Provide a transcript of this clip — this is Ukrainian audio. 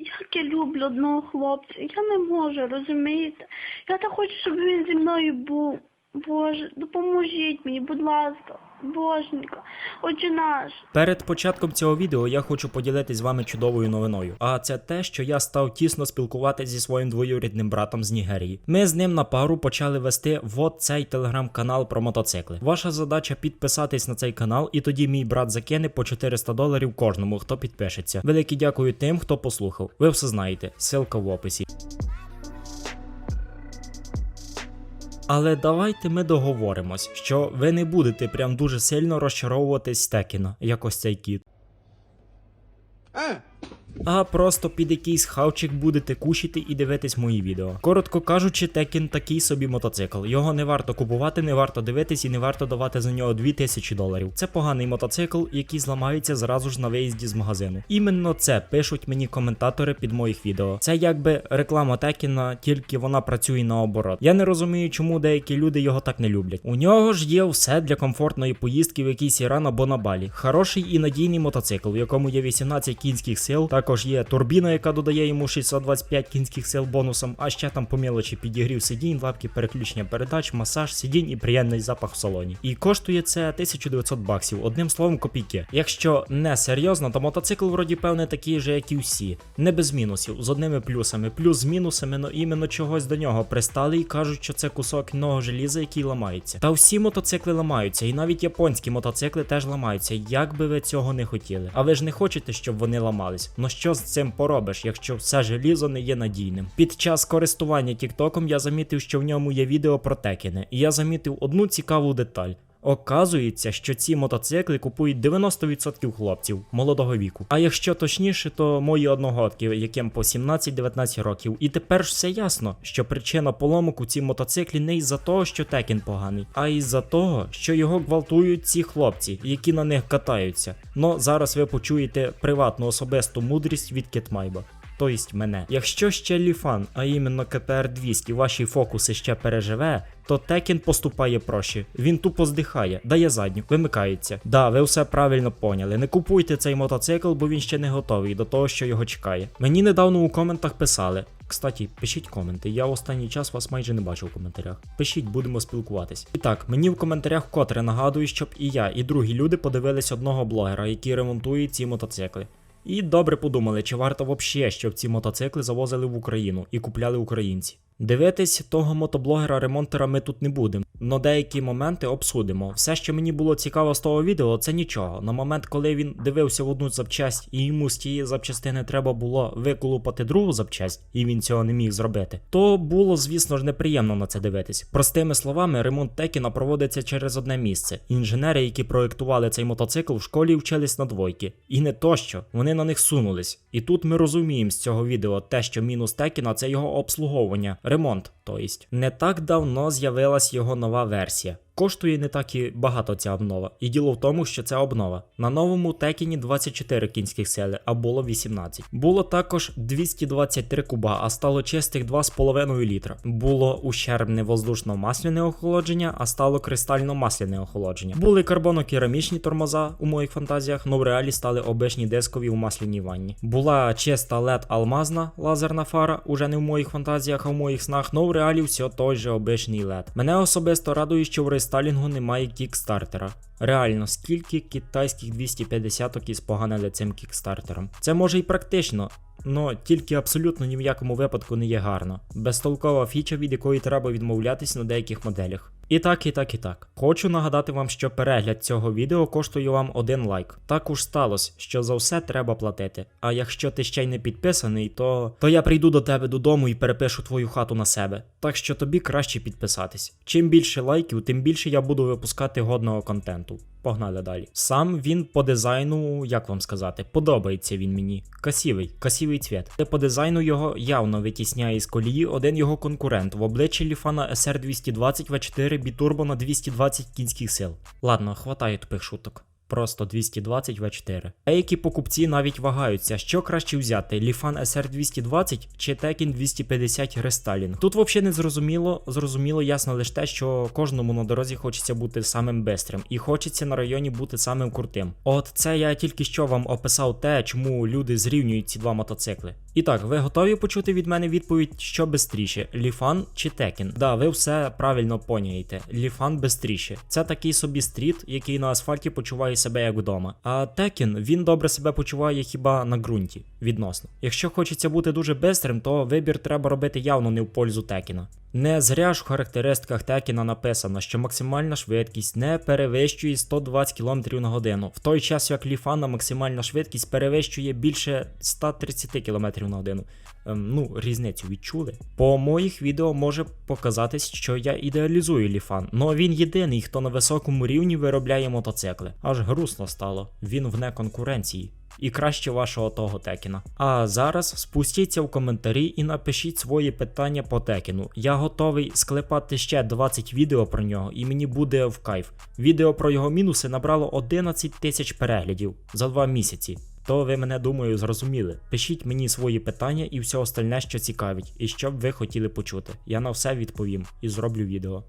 Як я люблю одного хлопця, я не можу, розумієте? Я так хочу, щоб він зі мною був. Боже, допоможіть мені, будь ласка, боженька, отче наш. Перед початком цього відео я хочу поділитись з вами чудовою новиною. А це те, що я став тісно спілкуватися зі своїм двоюрідним братом з Нігерії. Ми з ним на пару почали вести вот цей телеграм-канал про мотоцикли. Ваша задача підписатись на цей канал, і тоді мій брат закине по 400 доларів кожному, хто підпишеться. Велике дякую тим, хто послухав. Ви все знаєте. Ссылка в описі. Але давайте ми договоримось, що ви не будете прям дуже сильно розчаровуватись Текіна, як ось цей кіт. А просто під якийсь хавчик будете кушати і дивитись мої відео. Коротко кажучи, Текін такий собі мотоцикл. Його не варто купувати, не варто дивитись і не варто давати за нього 2000 доларів. Це поганий мотоцикл, який зламається зразу ж на виїзді з магазину. Іменно це пишуть мені коментатори під моїх відео. Це якби реклама Текіна, тільки вона працює наоборот. Я не розумію, чому деякі люди його так не люблять. У нього ж є все для комфортної поїздки в якийсь Іран або на Балі. Хороший і надійний мотоцикл, в якому є 18 кінських сил. Також є турбіна, яка додає йому 625 кінських сил бонусом, а ще там по мелочі підігрів сидінь, лапки, переключення передач, масаж, сидінь і приємний запах в салоні. І коштує це 1900 баксів, одним словом, копійки. Якщо не серйозно, то мотоцикл вроді певне такий же, як і всі. Не без мінусів, з одними плюсами. Плюс з мінусами, но іменно чогось до нього пристали і кажуть, що це кусок нового желіза, який ламається. Та всі мотоцикли ламаються, і навіть японські мотоцикли теж ламаються, як би ви цього не хотіли. А ви ж не хочете, щоб вони ламались. Ну що з цим поробиш, якщо все желізо не є надійним? Під час користування Тіктоком я замітив, що в ньому є відео про текіни, і я замітив одну цікаву деталь. Оказується, що ці мотоцикли купують 90% хлопців молодого віку. А якщо точніше, то мої одногодки, яким по 17-19 років. І тепер ж все ясно, що причина поломок у цій мотоциклі не із-за того, що Текен поганий, а із-за того, що його гвалтують ці хлопці, які на них катаються. Но зараз ви почуєте приватну особисту мудрість від Кетмайба. Тобто мене. Якщо ще Ліфан, а іменно КТР 200 ваші фокуси ще переживе, то Текен поступає проще. Він тупо здихає, дає задню, вимикається. Да, ви все правильно поняли. Не купуйте цей мотоцикл, бо він ще не готовий до того, що його чекає. Мені недавно у коментах писали. Кстати, пишіть коменти. Я в останній час вас майже не бачив у коментарях. Пишіть, будемо спілкуватись. І так, мені в коментарях вкотре нагадую, щоб і я, і другі люди подивились одного блогера, який ремонтує ці мотоцикли. І добре подумали, чи варто вообще, щоб ці мотоцикли завозили в Україну і купляли українці. Дивитись того мотоблогера-ремонтера ми тут не будемо, но деякі моменти обсудимо. Все, що мені було цікаво з того відео, це нічого. На момент, коли він дивився в одну запчасть і йому з тієї запчастини треба було виколупати другу запчасть, і він цього не міг зробити, то було, звісно ж, неприємно на це дивитись. Простими словами, ремонт Текіна проводиться через одне місце. Інженери, які проєктували цей мотоцикл, в школі вчились на двойки. І не то що, вони на них сунулись. І тут ми розуміємо з цього відео те, що мінус Текіна це його обслуговування, ремонт. Тобто, не так давно з'явилась його нова версія. Коштує не так і багато ця обнова. І діло в тому, що це обнова. На новому Текіні 24 кінських сили, а було 18. Було також 223 куба, а стало чистих 2,5 літра. Було ущербне воздушно-масляне охолодження, а стало кристально-масляне охолодження. Були карбонокерамічні тормоза у моїх фантазіях, но в реалі стали обичні дискові у масляній ванні. Була чиста LED алмазна лазерна фара, уже не в моїх фантазіях, а в моїх снах, но в реалі все той же обичний LED. Мене особисто радує, що в рестайлінгу немає кікстартера. Реально, скільки китайських 250-ок іспоганили цим кікстартером. Це може і практично, но тільки абсолютно ні в якому випадку не є гарно. Безтолкова фіча, від якої треба відмовлятись на деяких моделях. І так, і так, і так. Хочу нагадати вам, що перегляд цього відео коштує вам один лайк. Так уж сталося, що за все треба платити. А якщо ти ще й не підписаний, то то я прийду до тебе додому і перепишу твою хату на себе. Так що тобі краще підписатись. Чим більше лайків, тим більше я буду випускати годного контенту. Погнали далі. Сам він по дизайну, як вам сказати, подобається він мені. Красивий, красивий цвіт. Те по дизайну його явно витісняє з колії один його конкурент в обличчі Ліфана SR220 V4 бітурбо на 220 кінських сил. Ладно, хватає тупих шуток. Просто 220 V4. Деякі покупці навіть вагаються, що краще взяти: Ліфан SR220 чи Tekin 250 Restyling. Тут взагалі не зрозуміло, зрозуміло ясно лише те, що кожному на дорозі хочеться бути самим бистрим, і хочеться на районі бути самим крутим. От це я тільки що вам описав те, чому люди зрівнюють ці два мотоцикли. І так, ви готові почути від мене відповідь, що бистріше, Ліфан чи Текін? Да, ви все правильно поняєте. Ліфан бистріше. Це такий собі стріт, який на асфальті почуває себе як вдома. А Текін він добре себе почуває хіба на ґрунті відносно. Якщо хочеться бути дуже бистрим, то вибір треба робити явно не в пользу Текіна. Не зря ж в характеристиках Текіна написано, що максимальна швидкість не перевищує 120 км на годину, в той час як Ліфана максимальна швидкість перевищує більше 130 км на годину. Ем, ну, різницю відчули. По моїх відео може показатись, що я ідеалізую Ліфан, але він єдиний, хто на високому рівні виробляє мотоцикли. Аж грустно стало. Він вне конкуренції. І краще вашого того Текіна. А зараз спустіться в коментарі і напишіть свої питання по Текіну. Я готовий склепати ще 20 відео про нього, і мені буде в кайф. Відео про його мінуси набрало 11 тисяч переглядів за 2 місяці. То ви мене думаю зрозуміли. Пишіть мені свої питання і все остальне, що цікавить, і що б ви хотіли почути. Я на все відповім і зроблю відео.